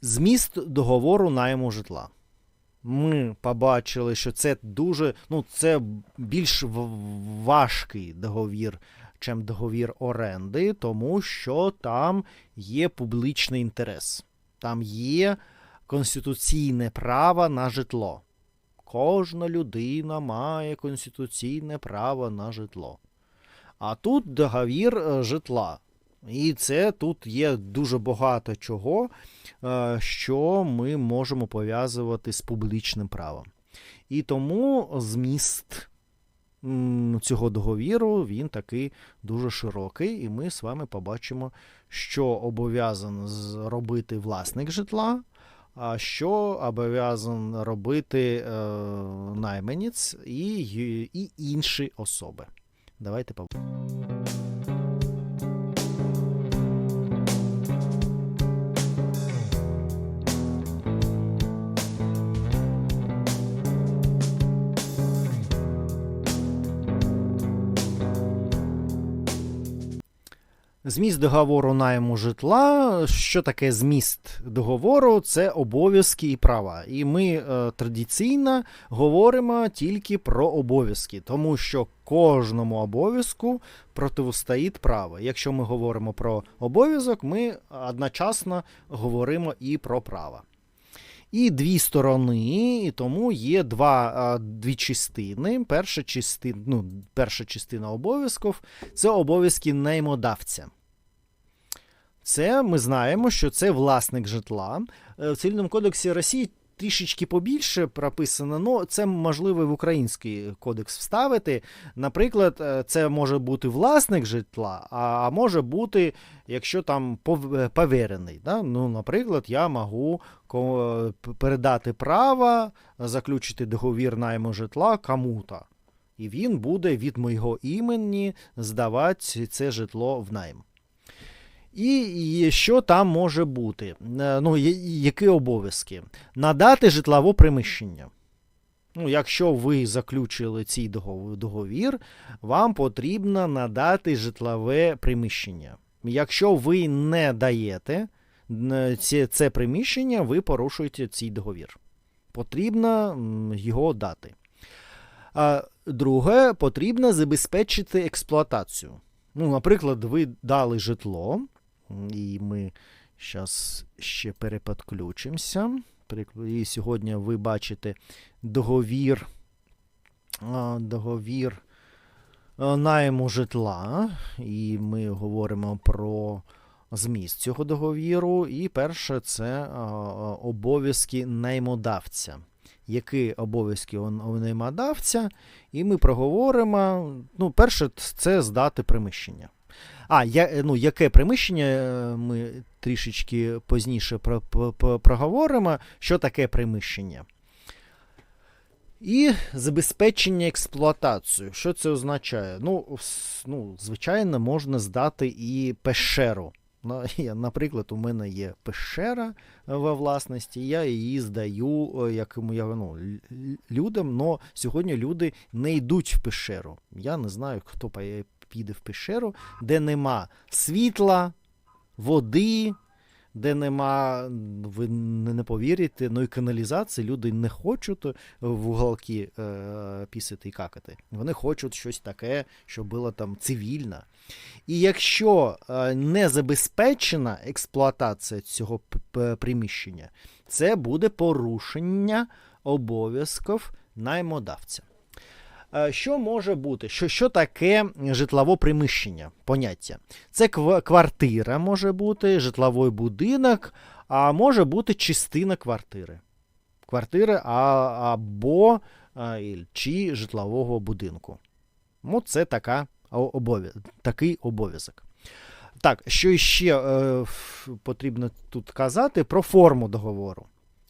Зміст договору найму житла. Ми побачили, що це дуже, ну, це більш важкий договір, чим договір оренди, тому що там є публічний інтерес. Там є конституційне право на житло. Кожна людина має конституційне право на житло. А тут договір е, житла. І це тут є дуже багато чого, е, що ми можемо пов'язувати з публічним правом. І тому зміст цього договіру він такий дуже широкий, і ми з вами побачимо, що обов'язаний зробити власник житла, а що обов'язан робити е, найманець і, і інші особи. Давайте побачимо. Зміст договору найму житла. Що таке зміст договору? Це обов'язки і права. І ми е, традиційно говоримо тільки про обов'язки, тому що кожному обов'язку протистоїть право. Якщо ми говоримо про обов'язок, ми одночасно говоримо і про право. І дві сторони, і тому є два, дві частини. Перша частина, ну, перша частина обов'язків це обов'язки наймодавця. Це ми знаємо, що це власник житла. Е, В Цивільному кодексі Росії трішечки побільше прописано, але це можливо в український кодекс вставити. Наприклад, е, це може бути власник житла, а може бути, якщо там е, поверений. Да? Ну, наприклад, я можу передати право заключити договір найму житла кому-то. І він буде від моєго імені здавати це житло в найм. І, що там може бути? Е, Ну, які обов'язки? Надати житлове приміщення. Ну, якщо ви заключили цей договір, вам потрібно надати житлове приміщення. Якщо ви не даєте це, приміщення, ви порушуєте цей договір. Потрібно його дати. А друге, потрібно забезпечити експлуатацію. Ну, наприклад, ви дали житло, і ми зараз ще переподключимося. І сьогодні ви бачите договір, договір найму житла, і ми говоримо про зміст цього договіру. І перше це обов'язки наймодавця. Які обов'язки у наймодавця, і ми проговоримо. Ну, перше, це здати приміщення. А, я, ну, яке приміщення е, ми трішечки пізніше про, про, про- проговоримо, що таке приміщення. І забезпечення експлуатацію. Що це означає? Ну, ну, звичайно, можна здати і пещеру. Ну, Наприклад, у мене є пещера во власності, я її здаю е, як, я, ну, людям, але сьогодні люди не йдуть в пещеру. Я не знаю, хто піде в пещеру, де нема світла, води, де нема, ви не повірите, ну і каналізації люди не хочуть в уголки е, пісити і какати. Вони хочуть щось таке, що було там цивільно. І якщо е, не забезпечена експлуатація цього приміщення, це буде порушення обов'язків наймодавця. Е, Що може бути? Що, що таке житлове приміщення? Поняття. Це квартира може бути, житловий будинок, а може бути частина квартири. Квартири або а, чи житлового будинку. Ну, це така обов'яз, такий обов'язок. Так, що ще е, потрібно тут казати про форму договору.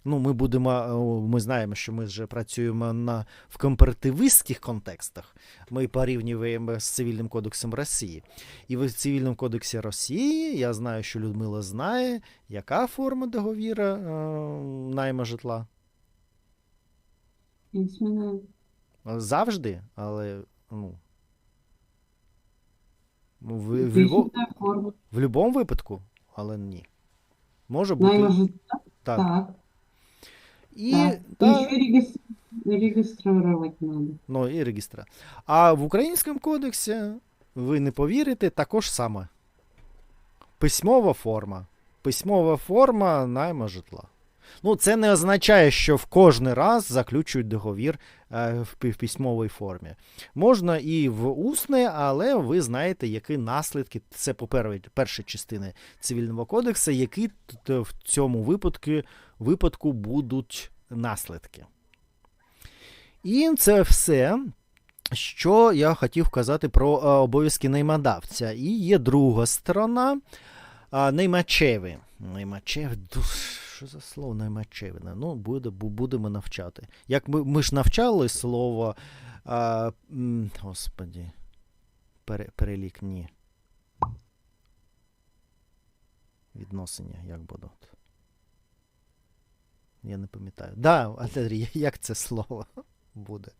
Ну, ми будемо, е, ми знаємо, що ми вже працюємо на, в компаративистських контекстах. Ми порівнюємо з Цивільним кодексом Росії. І в Цивільному кодексі Росії я знаю, що Людмила знає, яка форма договіра е, найма житла. Завжди, але ну. В, в, любо- в будь-якому випадку, але ні. Може бути. Найма житла. Так. Так, І, да. да. Еще регистр... регистрировать надо. ну, і регістра. А в українському кодексі, ви не повірите, також саме. Письмова форма. Письмова форма найма житла. Ну, це не означає, що в кожний раз заключують договір е, в, письмовій формі. Можна і в усне, але ви знаєте, які наслідки. Це по першій- частини цивільного кодексу, які в цьому випадку, випадку будуть наслідки. І це все, що я хотів казати про е, обов'язки наймодавця. І є друга сторона а, наймачеві. Наймачеві. Що за слово наймачевіне? Ну, буде, будемо навчати. Як ми, ми ж навчали слово. А, господі. Пере, перелік ні. Відносини, як будуть. Я не пам'ятаю. Да, Андрій, як це слово буде?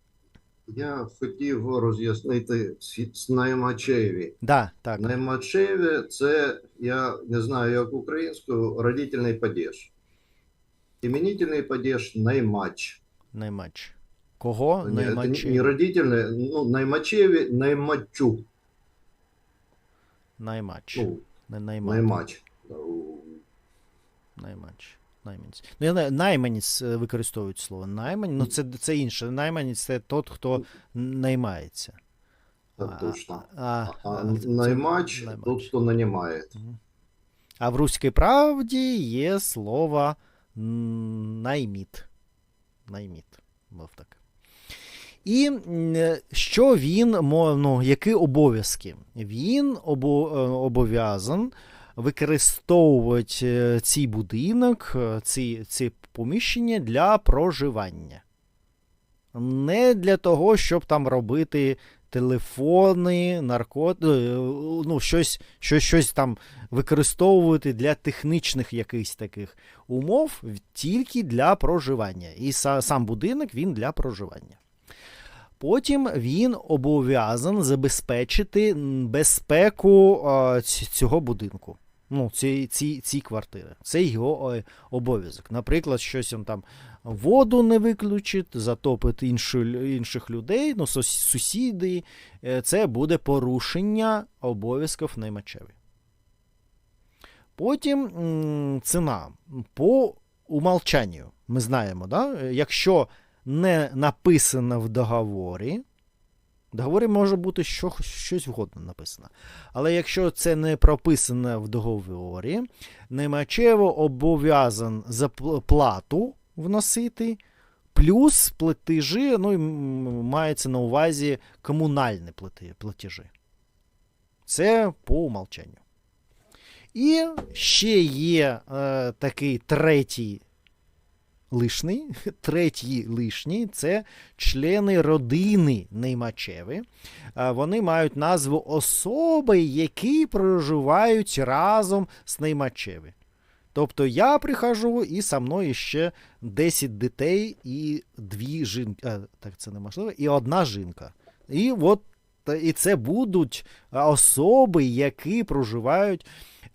Я хотів роз'яснити з наймачеві. Да, так. Наймачеві це, я не знаю, як українською, родительний падеж. Іменительний падеж наймач. Наймач. Кого? Ні, це Наймачеві. не родительний, ну, наймачеві, наймачу. Наймач. Ну, Не наймач. наймач. Наймач. Найманець. Ну, я знаю, найманець е, використовують слово наймань, ну це, це інше. Найманець це тот, хто наймається. Так точно. А, А а, наймач, наймач. тот, хто нанімає. а в руській правді є слово найміт. Найміт. Мов так. І е, що він, ну, які обов'язки? Він е, обов'язан використовувати е, цей будинок, ці, ці поміщення для проживання. Не для того, щоб там робити телефони, наркотики, ну, щось, щось, щось там використовувати для технічних якихось таких умов, тільки для проживання. І сам будинок він для проживання. Потім він обов'язан забезпечити безпеку цього будинку. Ну, ці, ці, ці квартири. Це його обов'язок. Наприклад, щось він там воду не виключить, затопить іншу, інших людей, ну, сусіди. Е, Це буде порушення обов'язків наймачеві. Потім ціна по умолчанню. Ми знаємо, да? Якщо не написано в договорі, договорі може бути що, щось вгодно написано. Але якщо це не прописано в договорі, наймачево обов'язан за плату вносити, плюс платежі, ну і мається на увазі комунальні платежі. Це по умолчанню. І ще є е, такий третій лишний, третій лишній це члени родини наймачеви. Е, Вони мають назву особи, які проживають разом з наймачеви. Тобто я прихожу і со мною ще 10 дітей і дві жінки. Так це неможливо, і одна жінка. І от і це будуть особи, які проживають,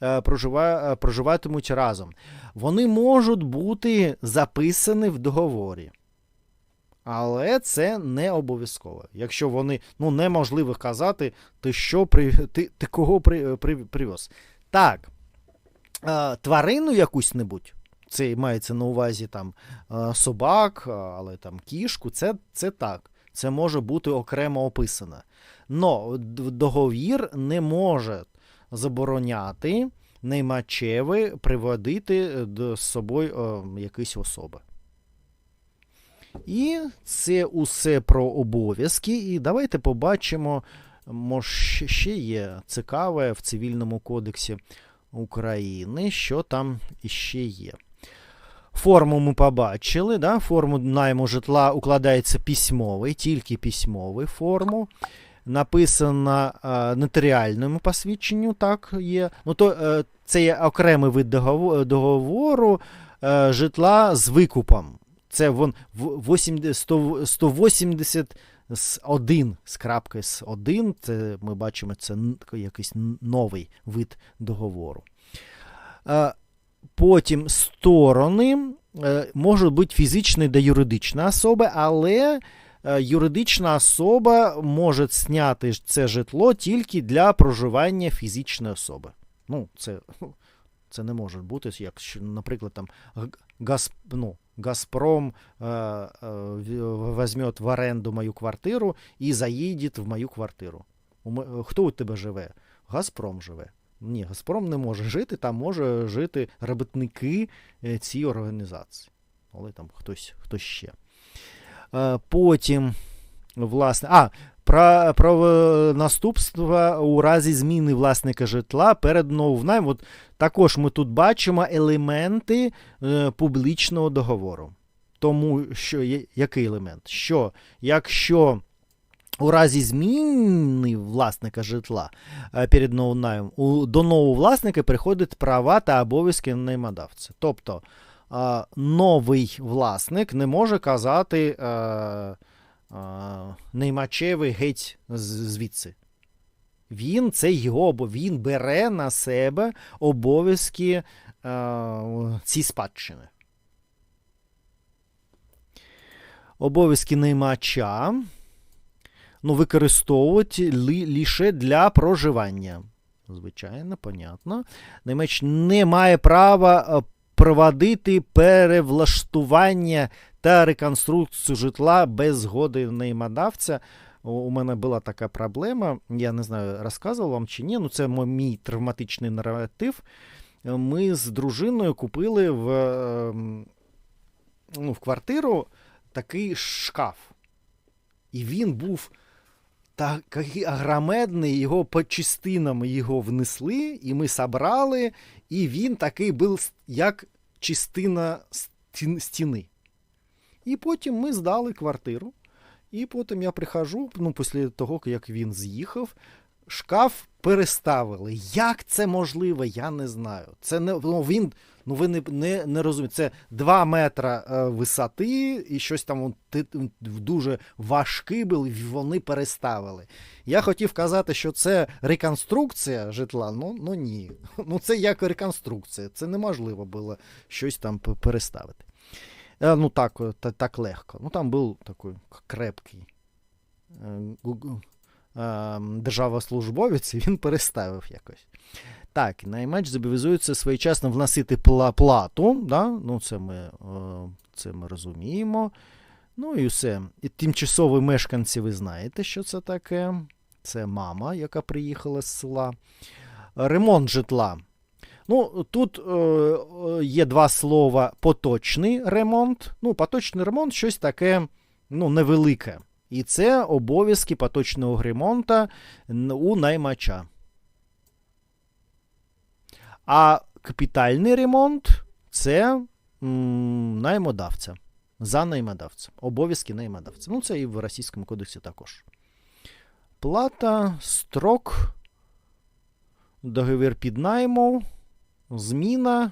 е, прожива, е, проживатимуть разом. Вони можуть бути записані в договорі. Але це не обов'язково. Якщо вони ну, неможливо казати, ти що при, ти, ти кого при, при, привез. Так, е, тварину якусь-небудь, це мається на увазі там собак, але там кішку, це, це так. Це може бути окремо описано. Но договір не може забороняти наймачеви приводити до з собою е, якісь особи. І це усе про обов'язки. І давайте побачимо, може, ще є цікаве в Цивільному кодексі України, що там іще є. Форму ми побачили, да? форму найму житла укладається письмовий, тільки письмовий форму. Написано е, нотаріальному посвідченню, так є. Ну, то е, це є окремий вид догово- договору е, житла з викупом. Це вон в- 80, 100 180 з 1 з крапки з 1. Це ми бачимо, це якийсь новий вид договору. Е, Потім сторони е, можуть бути фізична та юридична особа, але е, юридична особа може зняти це житло тільки для проживання фізичної особи. Ну, це, це не може бути, якщо, наприклад, там Г- Газ, ну, Газпром э, э, возьмет в оренду мою квартиру і заїде в мою квартиру. Хто у тебе живе? Газпром живе. Ні, Газпром не може жити, там може жити робітники е, цієї організації. Але там хтось, хтось ще. Е, Потім, власне, а, про, про е, наступства у разі зміни власника житла переданого в найм. От також ми тут бачимо елементи публічного договору. Тому що який елемент? Що якщо у разі зміни власника житла е, перед у, до нового власника приходять права та обов'язки наймодавця. Тобто е, новий власник не може казати е, наймачевий геть звідси. Він це його обо- він бере на себе обов'язки ці спадщини. Обов'язки наймача ну, використовують лі, лише для проживання. Звичайно, понятно. Наймач не має права е, проводити перевлаштування та реконструкцію житла без згоди наймодавця. У- мене була така проблема, я не знаю, розказував вам чи ні. Ну, це мій травматичний наратив. Ми з дружиною купили в, ем, ну, в квартиру такий шкаф. І він був такий агромедний, його по частинам його внесли, і ми забрали, і він такий був як частина стіни. І потім ми здали квартиру. І потім я прихожу, ну, після того, як він з'їхав, шкаф переставили. Як це можливо, я не знаю. Це не ну, він, ну ви не, не, не розумієте. Це 2 метра е, висоти, і щось там ти- дуже важкий був, і вони переставили. Я хотів казати, що це реконструкція житла. Ну, ну ні. Ну це як реконструкція. Це неможливо було щось там переставити. Е, Ну так, е, та- так легко. Ну там був такий крепкий е, державослужбовець, і він переставив якось. Так, наймач зобов'язується своєчасно вносити плату. Да? Ну, це ми, е, це ми розуміємо. Ну і все. І тимчасові мешканці, ви знаєте, що це таке. Це мама, яка приїхала з села. Ремонт житла. Ну, тут е, е, є два слова поточний ремонт. Ну, поточний ремонт щось таке ну, невелике. І це обов'язки поточного ремонту у наймача. А капітальний ремонт це наймодавця. За наймодавцем. Обов'язки наймодавця. Ну, це і в Російському кодексі також. Плата, строк, договір під найму, зміна.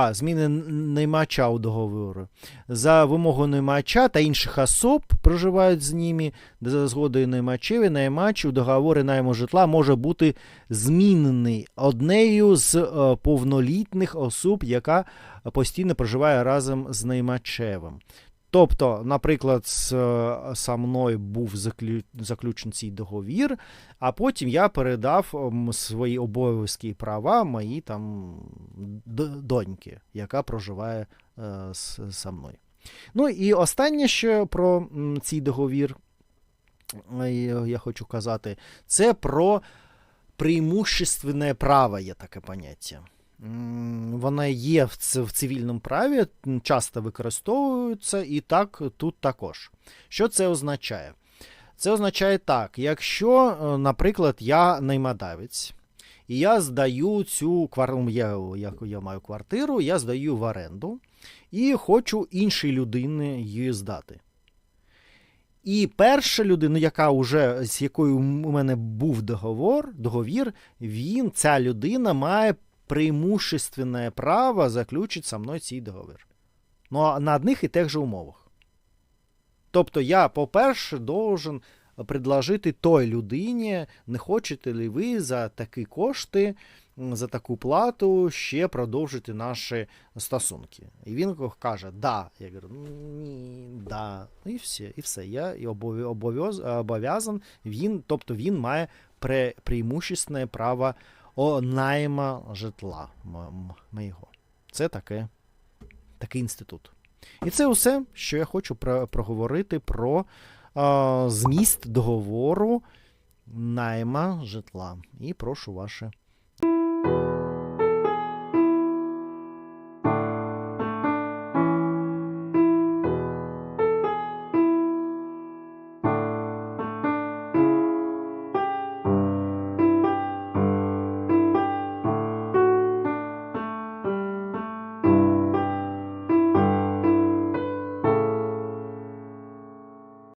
А, зміни наймача у договору. За вимогою наймача та інших особ проживають з ними, за згодою наймачеві, наймач у договорі найму житла може бути змінений однею з е, повнолітніх осіб, яка постійно проживає разом з наймачевим. Тобто, наприклад, е, со мною був заклю... заключений цей договір, а потім я передав свої обов'язки і права моїй там доньки, яка проживає е, со мною. Ну і останнє, що про цей договір е, я хочу казати, це про преимущественне право є таке поняття. Вона є в цивільному праві, часто використовується, і так тут також. Що це означає? Це означає так: якщо, е, наприклад, я наймодавець, і я здаю цю квартиру, я, я, маю квартиру, я здаю в оренду і хочу іншій людині її здати. І перша людина, яка вже, з якою у мене був договор, договір, він, ця людина має преимущественне право заключити со мною цей договір. Ну, на одних і тих же умовах. Тобто я, по-перше, должен предложити той людині, не хочете ли ви за такі кошти за таку плату ще продовжити наші стосунки. І він каже: да. Я кажу, ні, да. І все, і все. Я обов'язан. Він, тобто він має пре, преимущественне право о найма житла моєго. Це таке, такий інститут. І це усе, що я хочу про, проговорити про е, зміст договору найма житла. І прошу ваше